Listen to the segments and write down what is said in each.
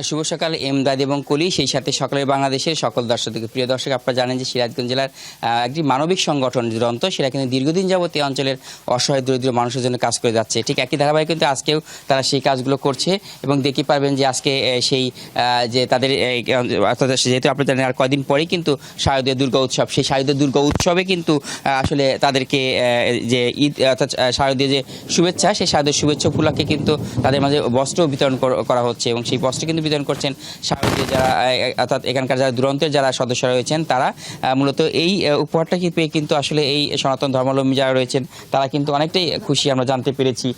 শুভ সকাল, এমদাদ এবং কলি। সেই সাথে সকালের বাংলাদেশের সকল দর্শকদের প্রিয় দর্শক, আপনারা জানেন যে সিরাজগঞ্জ জেলার একটি মানবিক সংগঠন দুরন্ত। সেটা কিন্তু দীর্ঘদিন যাবত এই অঞ্চলের অসহায়, দরিদ্র মানুষের জন্য কাজ করে যাচ্ছে। ঠিক একই ধারাবাহিক কিন্তু আজকেও তারা সেই কাজগুলো করছে এবং দেখতে পারবেন যে আজকে সেই যে তাদের যেহেতু আপনি জানেন আর কয়দিন পরেই কিন্তু শারদীয় দুর্গা উৎসব। সেই শারদীয় দুর্গা উৎসবে কিন্তু আসলে তাদেরকে যে ঈদ, অর্থাৎ শারদীয় যে শুভেচ্ছা, সেই শারদীয় শুভেচ্ছা উপলক্ষে কিন্তু তাদের মাঝে বস্ত্র বিতরণ করা হচ্ছে এবং সেই বস্ত্র কিন্তু বিতরণ করছেন শারদীয় যারা অর্থাৎ এখানকার যারা দুরন্তের যারা সদস্যরা রয়েছেন, তারা মূলত এই উপহারটাকে পেয়ে কিন্তু আসলে এই সনাতন ধর্মাবলম্বী যারা রয়েছেন, তারা কিন্তু অনেকটাই খুশি, আমরা জানতে পেরেছি।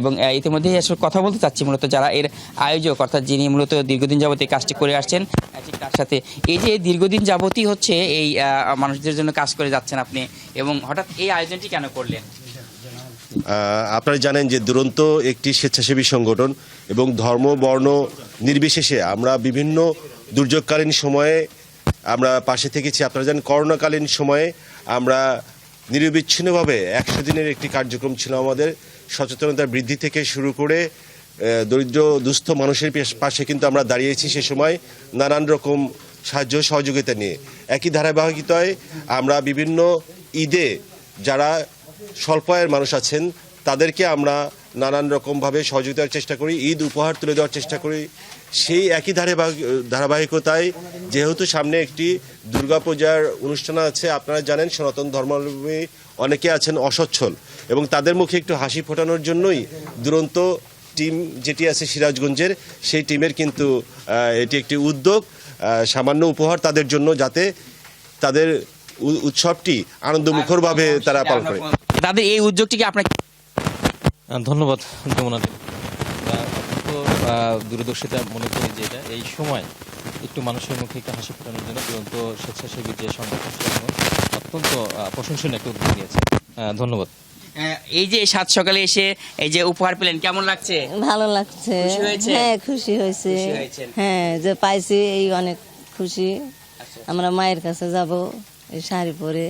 এবং ইতিমধ্যেই আসলে কথা বলতে চাচ্ছি মূলত যারা এর আয়োজক, অর্থাৎ যিনি মূলত দীর্ঘদিন যাবত এই কাজটি করে আসছেন ঠিক তার সাথে। এই যে দীর্ঘদিন যাবতই হচ্ছে এই মানুষদের জন্য কাজ করে যাচ্ছেন আপনি, এবং হঠাৎ এই আয়োজনটি কেন করলেন? আপনারা জানেন যে দুরন্ত একটি স্বেচ্ছাসেবী সংগঠন এবং ধর্ম, বর্ণ নির্বিশেষে আমরা বিভিন্ন দুর্যোগকালীন সময়ে আমরা পাশে থেকেছি। আপনারা জানেন করোনাকালীন সময়ে আমরা নিরবিচ্ছিন্নভাবে একশো দিনের একটি কার্যক্রম ছিল আমাদের। সচেতনতা বৃদ্ধি থেকে শুরু করে দরিদ্র, দুস্থ মানুষের পেশ- কিন্তু আমরা দাঁড়িয়েছি সে সময় নানান রকম সাহায্য সহযোগিতা নিয়ে। একই ধারাবাহিকতায় আমরা বিভিন্ন ঈদে যারা স্বল্প আয়ের মানুষ আছেন, তাদেরকে আমরা নানান রকমভাবে সহযোগিতার চেষ্টা করি, ঈদ উপহার তুলে দেওয়ার চেষ্টা করি। সেই একই ধারাবাহিক, ধারাবাহিকতায় যেহেতু সামনে একটি দুর্গাপূজার অনুষ্ঠান আছে, আপনারা জানেন সনাতন ধর্মাবলম্বী অনেকে আছেন অসচ্ছল এবং তাদের মুখে একটু হাসি ফোটানোর জন্যই দুরন্ত টিম যেটি আছে সিরাজগঞ্জের, সেই টিমের কিন্তু এটি একটি উদ্যোগ সামান্য উপহার তাদের জন্য যাতে তাদের উৎসবটি আনন্দমুখরভাবে তারা পালন করে। তাদের এই উদ্যোগটিকে আপনার আহ, ধন্যবাদ যমুনা দূরদর্শিতা মনে করি যে এটা এই সময় একটু মানুষের মুখে একটু হাসি ফোটানোর জন্য দুরন্ত স্বেচ্ছাসেবী যে সংগঠন অত্যন্ত প্রশংসনীয় একটা উদ্যোগ নিয়েছে। ধন্যবাদ। এই যে সাত সকালে এসে এই যে উপহার পেলেন কেমন লাগছে? ভালো লাগছে। হ্যাঁ খুশি হয়েছে। হ্যাঁ যে পাইছি এই অনেক খুশি। আচ্ছা। আমরা মায়ের কাছে যাব। শাড়ি পরে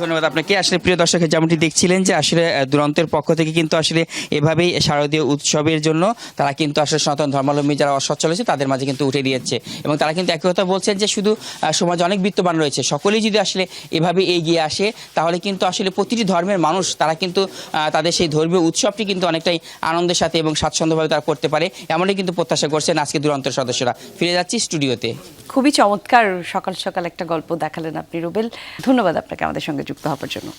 ধন্যবাদ। আপনাকে আসলে? প্রিয় দর্শকের যেমনটি দেখছিলেন যে আসলে দুরন্তের পক্ষ থেকে কিন্তু আসলে এভাবেই শারদীয় উৎসবের জন্য তারা কিন্তু আসলে সনাতন ধর্মাবলম্বী যারা অসচ্ছল আছে, তাদের মাঝে কিন্তু উঠে দিয়েছে। এবং তারা কিন্তু একই কথা বলছেন যে শুধু সমাজে অনেক বিত্তবান রয়েছে। সকলেই যদি আসলে এভাবে এগিয়ে আসে, তাহলে কিন্তু আসলে প্রতিটি ধর্মের মানুষ, তারা কিন্তু তাদের সেই ধর্মীয় উৎসবটি কিন্তু অনেকটাই আনন্দের সাথে এবং স্বাচ্ছন্দ্যভাবে তারা করতে পারে এমনই কিন্তু প্রত্যাশা করছেন আজকে দুরন্তের সদস্যরা। ফিরে যাচ্ছি স্টুডিওতে। খুবই চমৎকার সকাল সকাল একটা গল্প দেখালেন আপনি রুবেল। ধন্যবাদ আপনাকে আমাদের ક્ષંગ ચૂકતા પચનો